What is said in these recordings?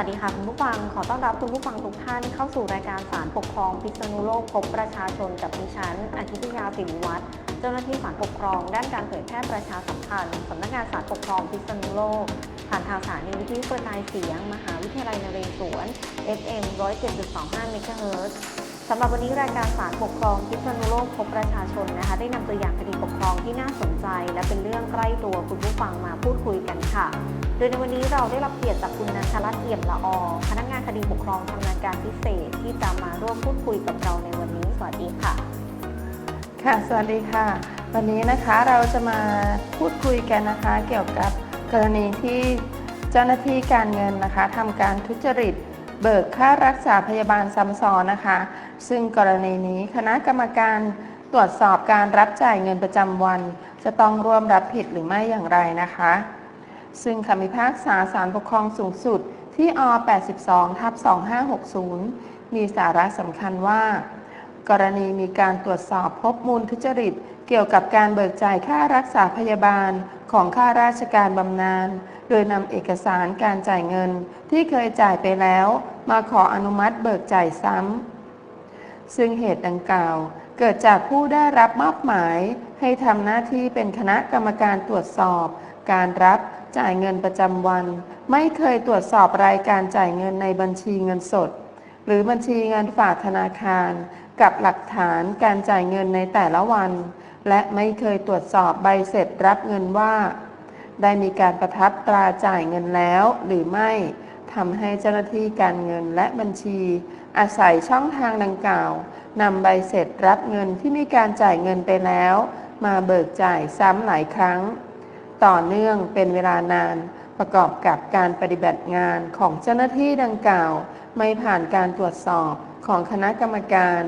วัสดีค่ะคุณผู้ฟัง ขอต้อนรับคุณผู้ฟังทุกท่านเข้าสู่รายการสารปกครองพิษณุโลกพบประชาชนกับดิฉันอาทิตยาสิริวัฒน์เจ้าหน้าที่สารปกครอง ด้านการเผยแพร่ประชาสัมพันธ์สำนักงานสารปกครองพิษณุโลก ผ่านทางสถานีวิทยุกระจายเสียง มหาวิทยาลัยนเรศวร FM 107.25เมกะเฮิรตซ์ สำหรับวันนี้รายการสารปกครองพิษณุโลกพบประชาชนนะคะ ได้นำตัวอย่างคดีปกครองที่น่าสนใจ และเป็นเรื่องใกล้ตัวคุณผู้ฟังมาพูดคุยกันค่ะ โดยในวันนี้เราได้รับเกียรติจากคุณนันทรัตน์เอี่ยมละออพนักงานคดีปกครองชำนาญการพิเศษที่จะมาร่วมพูดคุยกับเราในวันนี้สวัสดีค่ะ ค่ะ สวัสดีค่ะ วันนี้นะคะเราจะมาพูดคุยกันนะคะ เกี่ยวกับกรณีที่เจ้าหน้าที่การเงินนะคะทำการทุจริต เบิกค่ารักษาพยาบาลซ้ำซ้อนนะคะ ซึ่งกรณีนี้คณะกรรมการตรวจสอบการรับจ่ายเงินประจำวัน จะต้องร่วมรับผิดหรือไม่อย่างไรนะคะ ซึ่งคำพิพากษาศาลปกครองสูงสุดที่อ82ทับ2560 มีสาระสำคัญว่า กรณีมีการตรวจสอบพบมูลทุจริต เกี่ยวกับการเบิกจ่ายค่ารักษาพยาบาลของข้าราชการบำนาญโดยนำเอกสารการจ่ายเงินที่เคยจ่ายไปแล้ว มาขออนุมัติเบิกจ่ายซ้ำ ซึ่งเหตุดังกล่าว เกิดจากผู้ได้รับมอบหมาย ให้ทำหน้าที่เป็นคณะกรรมการตรวจสอบ การรับจ่ายเงินประจำวัน ไม่เคยตรวจสอบรายการจ่ายเงินในบัญชีเงินสด หรือบัญชีเงินฝากธนาคาร กับหลักฐานการจ่ายเงินในแต่ละวัน และไม่เคยตรวจสอบใบเสร็จรับเงินว่า ได้มีการประทับตราจ่ายเงินแล้วหรือไม่ทำให้เจ้าหน้าที่การเงินและบัญชี อาศัยช่องทางดังกล่าวนำใบเสร็จรับเงินที่มีการจ่ายเงินไปแล้ว มาเบิกจ่ายซ้ำหลายครั้ง ต่อเนื่องเป็นเวลานานประกอบกับการปฏิบัติงานของเจ้าหน้าที่ดังกล่าว ไม่ผ่านการตรวจสอบของคณะกรรมการ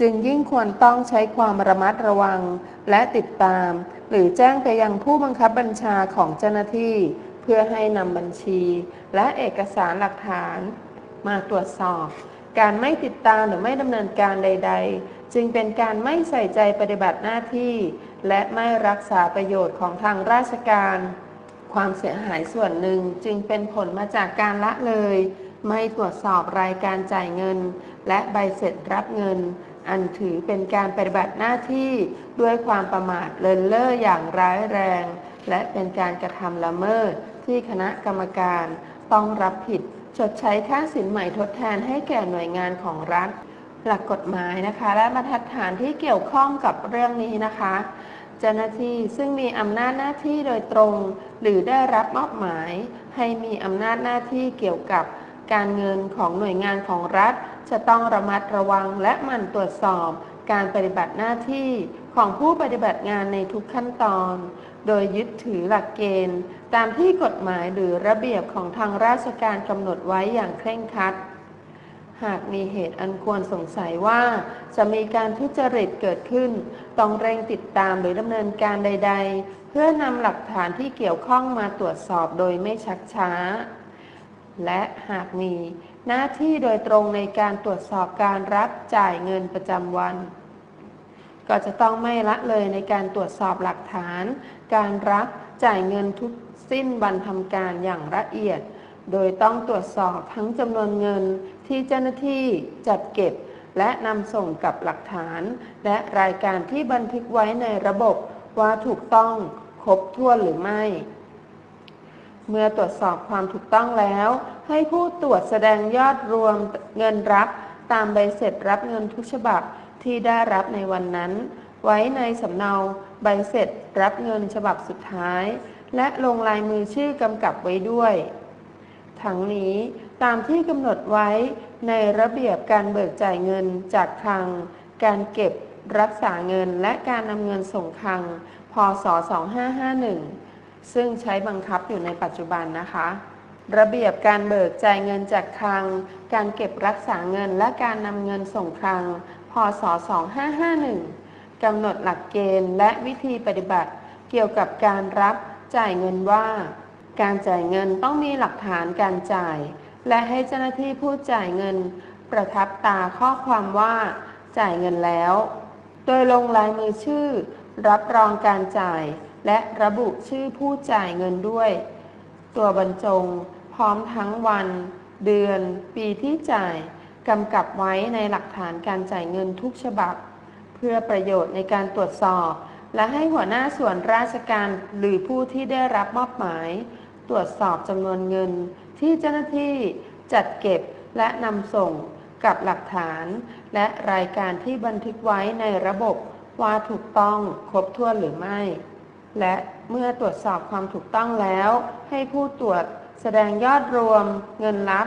จึงยิ่งควรต้องใช้ความระมัดระวังและติดตาม หรือแจ้งไปยังผู้บังคับบัญชาของเจ้าหน้าที่ เพื่อให้นำบัญชีและเอกสารหลักฐาน มาตรวจสอบ การไม่ติดตามหรือไม่ดำเนินการใด ๆ จึงเป็นการไม่ใส่ใจปฏิบัติหน้าที่ และไม่รักษาประโยชน์ของทางราชการ ความเสียหายส่วนหนึ่งจึงเป็นผลมาจากการละเลย ไม่ตรวจสอบรายการจ่ายเงิน และใบเสร็จรับเงิน อันถือเป็นการปฏิบัติหน้าที่ด้วยความประมาทเลินเล่ออย่างร้ายแรง และเป็นการกระทำละเมิดที่คณะกรรมการต้องรับผิด ชดใช้ค่าสินใหม่ทดแทนให้แก่หน่วยงานของรัฐ หลักกฎหมายนะคะ และบรรทัดฐานที่เกี่ยวข้องกับเรื่องนี้นะคะ เจ้าหน้าที่ซึ่งมีอำนาจหน้าที่โดยตรง หรือได้รับมอบหมาย ให้มีอำนาจหน้าที่เกี่ยวกับการเงินของหน่วยงานของรัฐ จะต้องระมัดระวังและหมั่นตรวจสอบ การปฏิบัติหน้าที่ ของผู้ปฏิบัติงานในทุกขั้นตอน โดยยึดถือหลักเกณฑ์ ตามที่กฎหมายหรือระเบียบของทางราชการกำหนดไว้อย่างเคร่งครัด หากมีเหตุอันควรสงสัยว่าจะมีการทุจริตเกิดขึ้น ต้องเร่งติดตามหรือดำเนินการใด ๆ เพื่อนำหลักฐานที่เกี่ยวข้องมาตรวจสอบโดยไม่ชักช้า และหากมีหน้าที่โดยตรงในการตรวจสอบการรับจ่ายเงินประจำวัน ก็จะต้องไม่ละเลยในการตรวจสอบหลักฐาน การรับจ่ายเงินทุกสิ้นวันทำการอย่างละเอียด โดยต้องตรวจสอบทั้งจำนวนเงินที่เจ้าหน้าที่จัดเก็บ และนำส่งกับหลักฐาน และรายการที่บันทึกไว้ในระบบว่าถูกต้องครบถ้วนหรือไม่ เมื่อตรวจสอบความถูกต้องแล้ว ให้ผู้ตรวจแสดงยอดรวมเงินรับตามใบเสร็จรับเงินทุกฉบับ ที่ได้รับในวันนั้น ไว้ในสำเนาใบเสร็จรับเงินฉบับสุดท้าย และลงลายมือชื่อกำกับไว้ด้วย ทั้งนี้ตามที่กำหนดไว้ในระเบียบการเบิกจ่ายเงินจากคลัง การเก็บรักษาเงินและการนำเงินส่งคลัง พศ 2551 ซึ่งใช้บังคับอยู่ในปัจจุบันนะคะ ระเบียบการเบิกจ่ายเงินจากคลัง การเก็บรักษาเงินและการนำเงินส่งคลัง พศ 2551 กำหนดหลักเกณฑ์และวิธีปฏิบัติ เกี่ยวกับการรับจ่ายเงินว่า การจ่ายเงินต้องมีหลักฐานการจ่าย และให้เจ้าหน้าที่ผู้จ่ายเงิน ประทับตาข้อความว่าจ่ายเงินแล้ว โดยลงลายมือชื่อ รับรองการจ่าย และระบุชื่อผู้จ่ายเงินด้วย ตัวบรรจง พร้อมทั้งวัน เดือน ปีที่จ่าย กำกับไว้ในหลักฐานการจ่ายเงินทุกฉบับ เพื่อประโยชน์ในการตรวจสอบ และให้หัวหน้าส่วนราชการหรือผู้ที่ได้รับมอบหมาย ตรวจสอบจำนวนเงิน ที่เจ้าหน้าที่จัดเก็บและนำส่งกับหลักฐาน และรายการที่บันทึกไว้ในระบบว่าถูกต้องครบถ้วนหรือไม่ และเมื่อตรวจสอบความถูกต้องแล้ว ให้ผู้ตรวจแสดงยอดรวมเงินรับ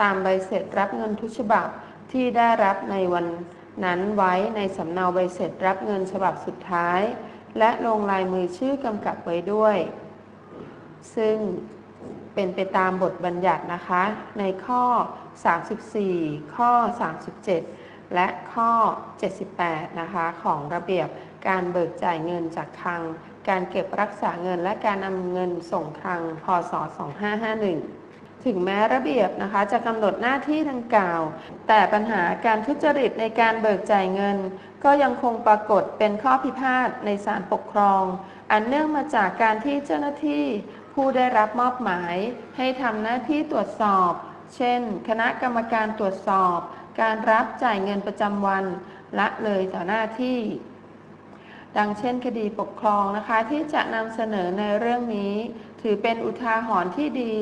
ตามใบเสร็จรับเงินทุกฉบับที่ได้รับในวันนั้นไว้ในสำเนาใบเสร็จรับเงินฉบับสุดท้าย และลงลายมือชื่อกำกับไว้ด้วย ซึ่งเป็นไปตามบทบัญญัตินะคะ ในข้อ 34 ข้อ 37 และข้อ 78 นะคะ ของระเบียบการเบิกจ่ายเงินจากคลัง การเก็บรักษาเงินและการนำเงินส่งคลังพศ 2551 ถึงแม้ระเบียบนะคะจะกำหนดหน้าที่ดังกล่าว แต่ปัญหาการทุจริตในการเบิกจ่ายเงิน ก็ยังคงปรากฏเป็นข้อพิพาทในศาลปกครอง อันเนื่องมาจากการที่เจ้าหน้าที่ ผู้ได้รับมอบหมาย ให้ทำหน้าที่ตรวจสอบ เช่น คณะกรรมการตรวจสอบ การรับจ่ายเงินประจำวันละเลยต่อหน้าที่ดังเช่นคดีปกครองนะคะที่จะนำเสนอในเรื่องนี้ ถือเป็นอุทาหรณ์ที่ดี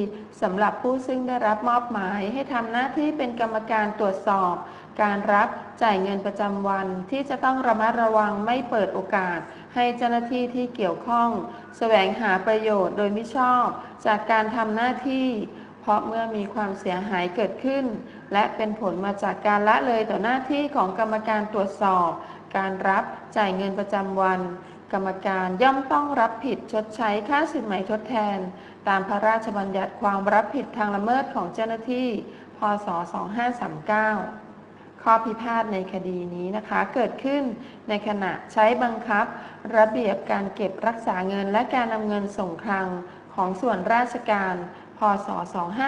สำหรับผู้ซึ่งได้รับมอบหมายให้ทำหน้าที่เป็นกรรมการตรวจสอบ การรับจ่ายเงินประจำวันที่จะต้องระมัดระวังไม่เปิดโอกาส ให้เจ้าหน้าที่ที่เกี่ยวข้อง แสวงหาประโยชน์โดยมิชอบ จากการทำหน้าที่ เพราะเมื่อมีความเสียหายเกิดขึ้น และเป็นผลมาจากการละเลยต่อหน้าที่ของกรรมการตรวจสอบ การรับจ่ายเงินประจำวัน กรรมการย่อมต้องรับผิดชดใช้ค่าสินไหมทดแทน ตามพระราชบัญญัติความรับผิดทางละเมิดของเจ้าหน้าที่ พศ 2539 ข้อพิพาทในคดีนี้นะคะ เกิดขึ้นในขณะใช้บังคับ ระเบียบการเก็บรักษาเงินและการนำเงินส่งคลังของส่วนราชการ พศ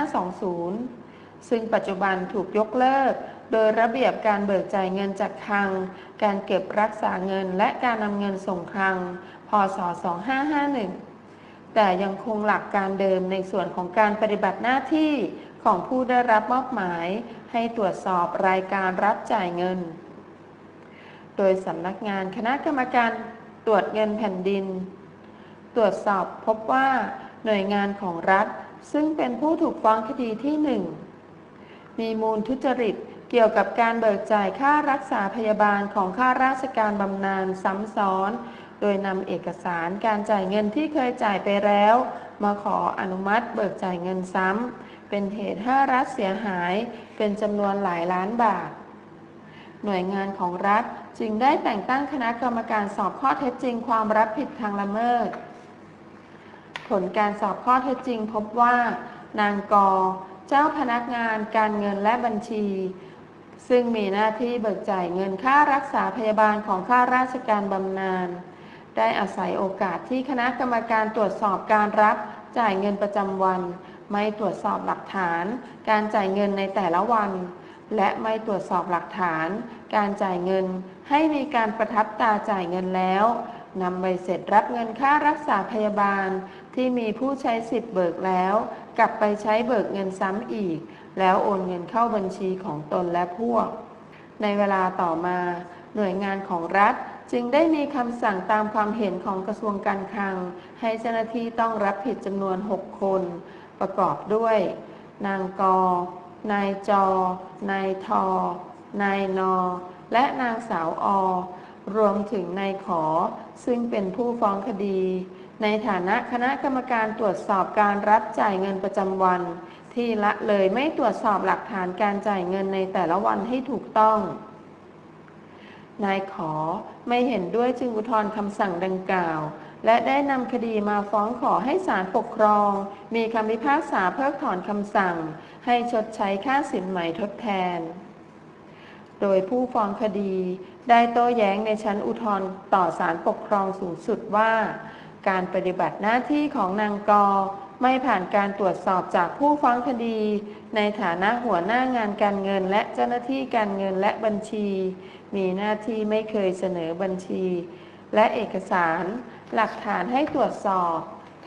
2520 ซึ่งปัจจุบันถูกยกเลิก โดยระเบียบการเบิกจ่ายเงินจากคลัง การเก็บรักษาเงินและการนำเงินส่งคลัง พศ 2551 แต่ยังคงหลักการเดิมในส่วนของการปฏิบัติหน้าที่ของผู้ได้รับมอบหมาย ให้ตรวจสอบรายการรับจ่ายเงิน โดยสำนักงานคณะกรรมการตรวจเงินแผ่นดิน ตรวจสอบพบว่าหน่วยงานของรัฐซึ่งเป็นผู้ถูกฟ้องคดีที่หนึ่ง มีมูลทุจริต เกี่ยวกับการเบิกจ่ายค่ารักษาพยาบาลของข้าราชการบำนาญซ้ำซ้อน โดยนำเอกสารการจ่ายเงินที่เคยจ่ายไปแล้ว มาขออนุมัติเบิกจ่ายเงินซ้ำเป็นเหตุให้รัฐเสียหาย เป็นจำนวนหลายล้านบาท หน่วยงานของรัฐจึงได้แต่งตั้งคณะกรรมการสอบข้อเท็จจริงความรับผิดทางละเมิด ผลการสอบข้อเท็จจริงพบว่านางกอ เจ้าพนักงานการเงินและบัญชี ซึ่งมีหน้าที่เบิกจ่ายเงินค่ารักษาพยาบาลของข้าราชการบำนาญได้อาศัยโอกาสที่คณะกรรมการตรวจสอบการรับจ่ายเงินประจำวัน ไม่ตรวจสอบหลักฐาน การจ่ายเงินในแต่ละวัน และไม่ตรวจสอบหลักฐาน การจ่ายเงินให้มีการประทับตาจ่ายเงินแล้วนำใบเสร็จรับเงินค่ารักษาพยาบาลที่มีผู้ใช้สิทธิ์เบิกแล้ว กลับไปใช้เบิกเงินซ้ำอีก แล้วโอนเงินเข้าบัญชีของตนและพวก ในเวลาต่อมา หน่วยงานของรัฐจึงได้มีคำสั่งตามความเห็นของกระทรวงการคลัง ให้เจ้าหน้าที่ต้องรับผิดจำนวน 6 คน ประกอบด้วย นางกอ นายจอ นายทอ นายนอ และนางสาวอ รวมถึงนายขอ ซึ่งเป็นผู้ฟ้องคดี ในฐานะคณะกรรมการตรวจสอบการรับจ่ายเงินประจำวัน ที่ละเลยไม่ตรวจสอบหลักฐานการจ่ายเงินในแต่ละวันให้ถูกต้อง นายขอไม่เห็นด้วยจึงอุทธรณ์คำสั่งดังกล่าว และได้นำคดีมาฟ้องขอให้ศาลปกครอง มีคำพิพากษาเพิกถอนคำสั่ง ให้ชดใช้ค่าสินไหมทดแทน โดยผู้ฟ้องคดีได้โต้แย้งในชั้นอุทธรณ์ต่อศาลปกครองสูงสุดว่า การปฏิบัติหน้าที่ของนางกอไม่ผ่านการตรวจสอบจากผู้ฟ้องคดี ในฐานะหัวหน้างานการเงินและเจ้าหน้าที่การเงินและบัญชี มีหน้าที่ไม่เคยเสนอบัญชี และเอกสาร หลักฐานให้ตรวจสอบ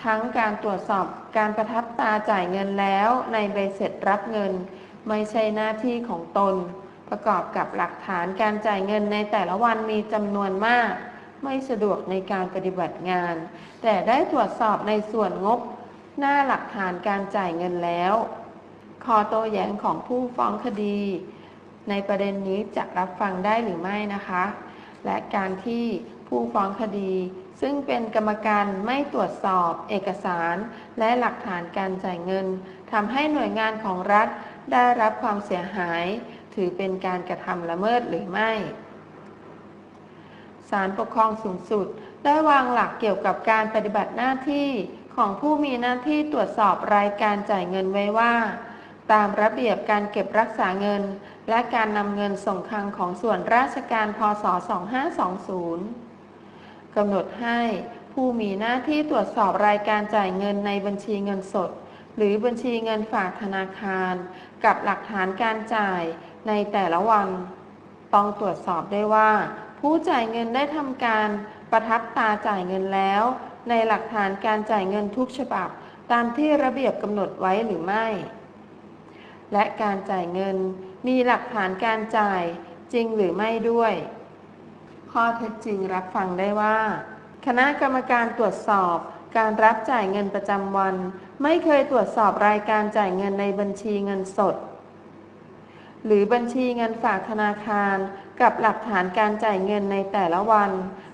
ทั้งการตรวจสอบการประทับตาจ่ายเงินแล้วในใบเสร็จรับเงิน ไม่ใช่หน้าที่ของตน ประกอบกับหลักฐานการจ่ายเงินในแต่ละวันมีจำนวนมาก ไม่สะดวกในการปฏิบัติงาน แต่ได้ตรวจสอบในส่วนงบ หน้าหลักฐานการจ่ายเงินแล้วคอโต้แย้งของผู้ฟ้องคดี ในประเด็นนี้จะรับฟังได้หรือไม่นะคะ และการที่ผู้ฟ้องคดี ซึ่งเป็นกรรมการไม่ตรวจสอบเอกสาร และหลักฐานการจ่ายเงินทำให้หน่วยงานของรัฐได้รับความเสียหาย ถือเป็นการกระทำละเมิดหรือไม่ ศาลปกครองสูงสุด ได้วางหลักเกี่ยวกับการปฏิบัติหน้าที่ของผู้มีหน้าที่ตรวจสอบรายการจ่ายเงินไว้ว่า ตามระเบียบการเก็บรักษาเงิน และการนำเงินส่งคลังของส่วนราชการพศ 2520 กำหนดให้ผู้มีหน้าที่ตรวจสอบรายการจ่ายเงินในบัญชีเงินสด หรือบัญชีเงินฝากธนาคาร กับหลักฐานการจ่ายในแต่ละวัน ต้องตรวจสอบได้ว่า ผู้จ่ายเงินได้ทำการประทับตาจ่ายเงินแล้ว ในหลักฐานการจ่ายเงินทุกฉบับ ตามที่ระเบียบกำหนดไว้หรือไม่ และการจ่ายเงินมีหลักฐานการจ่ายจริงหรือไม่ด้วย ข้อเท็จจริงรับฟังได้ว่า คณะกรรมการตรวจสอบการรับจ่ายเงินประจำวัน ไม่เคยตรวจสอบรายการจ่ายเงินในบัญชีเงินสด หรือบัญชีเงินฝากธนาคาร กับหลักฐานการจ่ายเงินในแต่ละวัน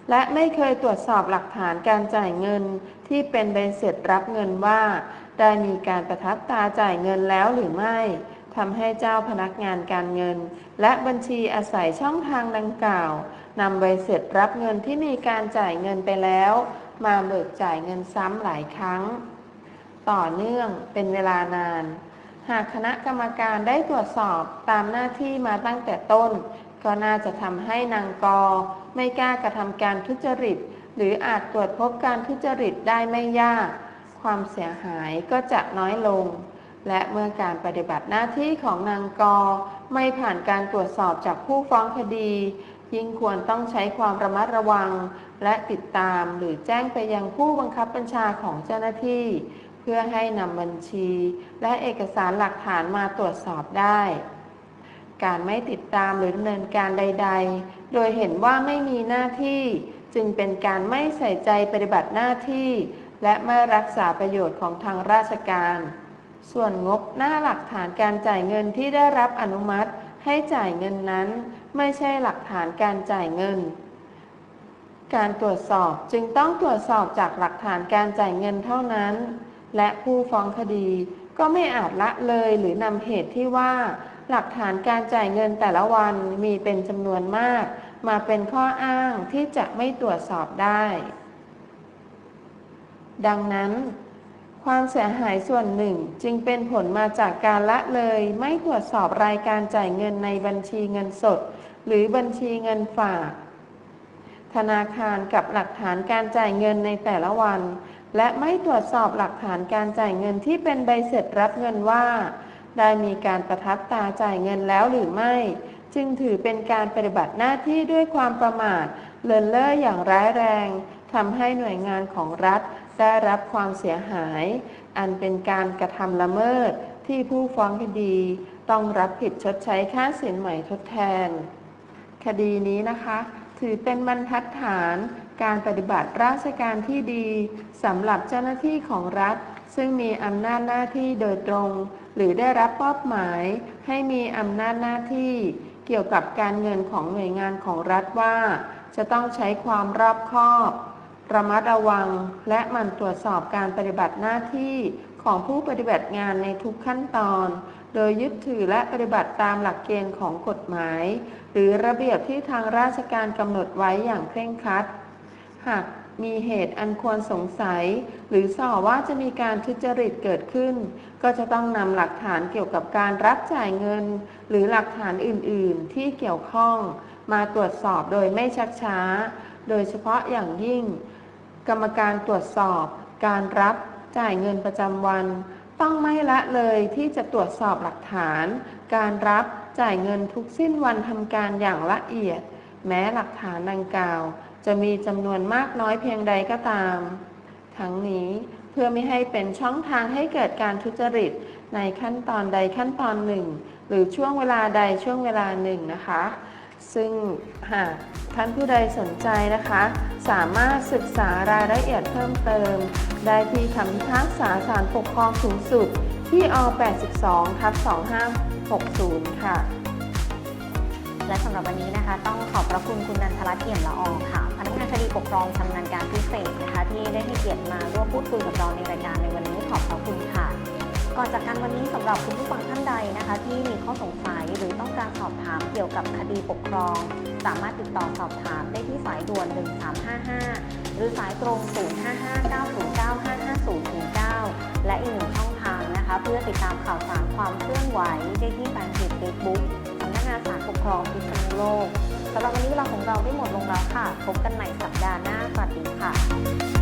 และไม่เคยตรวจสอบหลักฐานการจ่ายเงิน ที่เป็นใบเสร็จรับเงินว่า ได้มีการประทับตาจ่ายเงินแล้วหรือไม่ทำให้เจ้าพนักงานการเงิน และบัญชีอาศัยช่องทางดังกล่าวนำใบเสร็จรับเงินที่มีการจ่ายเงินไปแล้ว มาเบิกจ่ายเงินซ้ำหลายครั้ง ต่อเนื่องเป็นเวลานาน หากคณะกรรมการได้ตรวจสอบตามหน้าที่มาตั้งแต่ต้น ก็น่าจะทำให้นางกอ ไม่กล้ากระทำการทุจริต หรืออาจตรวจพบการทุจริตได้ไม่ยาก ความเสียหายก็จะน้อยลง และเมื่อการปฏิบัติหน้าที่ของนางกอ ไม่ผ่านการตรวจสอบจากผู้ฟ้องคดี ยิ่งควรต้องใช้ความระมัดระวัง และติดตามหรือแจ้งไปยังผู้บังคับบัญชาของเจ้าหน้าที่ เพื่อให้นำบัญชี และเอกสารหลักฐานมาตรวจสอบได้ การไม่ติดตามหรือดำเนินการใด ๆ โดยเห็นว่าไม่มีหน้าที่ จึงเป็นการไม่ใส่ใจปฏิบัติหน้าที่ และไม่รักษาประโยชน์ของทางราชการ ส่วนงบหน้าหลักฐานการจ่ายเงินที่ได้รับอนุมัติให้จ่ายเงินนั้น ไม่ใช่หลักฐานการจ่ายเงิน การตรวจสอบจึงต้องตรวจสอบจากหลักฐานการจ่ายเงินเท่านั้น และผู้ฟ้องคดีก็ไม่อาจละเลยหรือนำเหตุที่ว่า หลักฐานการจ่ายเงินแต่ละวันมีเป็นจำนวนมาก มาเป็นข้ออ้างที่จะไม่ตรวจสอบได้ ดังนั้น ความเสียหายส่วนหนึ่งจึงเป็นผลมาจากการละเลยไม่ตรวจสอบรายการจ่ายเงินในบัญชีเงินสด หรือบัญชีเงินฝาก ธนาคารกับหลักฐานการจ่ายเงินในแต่ละวัน และไม่ตรวจสอบหลักฐานการจ่ายเงินที่เป็นใบเสร็จรับเงินว่า ได้มีการประทับตาจ่ายเงินแล้วหรือไม่ จึงถือเป็นการปฏิบัติหน้าที่ด้วยความประมาทเลินเล่ออย่างร้ายแรงทำให้หน่วยงานของรัฐได้รับความเสียหาย อันเป็นการกระทำละเมิดที่ผู้ฟ้องคดี ต้องรับผิดชดใช้ค่าสินใหม่ทดแทน คดีนี้นะคะ ถือเป็นบรรทัดฐานการปฏิบัติราชการที่ดีสำหรับเจ้าหน้าที่ของรัฐ ซึ่งมีอำนาจหน้าที่โดยตรง หรือได้รับมอบหมายให้มีอำนาจหน้าที่เกี่ยวกับการเงินของหน่วยงานของรัฐว่า จะต้องใช้ความรอบคอบ ระมัดระวังและมั่นตรวจสอบการปฏิบัติหน้าที่ของผู้ปฏิบัติงานในทุกขั้นตอน โดยยึดถือและปฏิบัติตามหลักเกณฑ์ของกฎหมาย หรือระเบียบที่ทางราชการกำหนดไว้อย่างเคร่งครัด หาก มีเหตุอันควรสงสัย หรือส่อว่าจะมีการทุจริตเกิดขึ้น ก็จะต้องนำหลักฐานเกี่ยวกับการรับจ่ายเงิน หรือหลักฐานอื่น ๆ ที่เกี่ยวข้อง มาตรวจสอบโดยไม่ชักช้า โดยเฉพาะอย่างยิ่ง กรรมการตรวจสอบ การรับจ่ายเงินประจำวัน ต้องไม่ละเลยที่จะตรวจสอบหลักฐาน การรับจ่ายเงินทุกสิ้นวันทำการอย่างละเอียด แม้หลักฐานดังกล่าว จะมีจำนวนมากน้อยเพียงใดก็ตาม ทั้งนี้เพื่อไม่ให้เป็นช่องทางให้เกิดการทุจริตในขั้นตอนใดขั้นตอนหนึ่ง หรือช่วงเวลาใดช่วงเวลาหนึ่งนะคะ ซึ่งหากท่านผู้ใดสนใจนะคะ สามารถศึกษารายละเอียดเพิ่มเติม ได้ที่คำพิพากษาศาลปกครองสูงสุด ที่อ82ทับ2560 ค่ะและสำหรับวันนี้นะคะ ต้องขอบพระคุณคุณนันทรัตน์เอี่ยมละอองค่ะ พนักงคดีปกครองชำนาญการพิเศษนะคะ ที่ได้ให้เกียรติมาร่วมพูดคุยกับเราในรายการในวันนี้ขอบพระคุณค่ะก่อนจากกันวันนี้สำหรับคุณผู้ฟังท่านใดนะคะ ที่มีข้อสงสัยหรือต้องการสอบถามเกี่ยวกับคดีปกครอง สามารถติดต่อสอบถามได้ที่สายด่วน 1355 หรือสายตรง 0559095509 และอีกหนึ่งช่องทางนะคะ เพื่อติดตามข่าวสารความเคลื่อนไหวได้ที่แฟนเพจ Facebook สำนักงานศาลปกครองพิษณุโลก สำหรับวันนี้เวลาของเราได้หมดลงแล้วค่ะ พบกันใหม่สัปดาห์หน้า สวัสดีค่ะ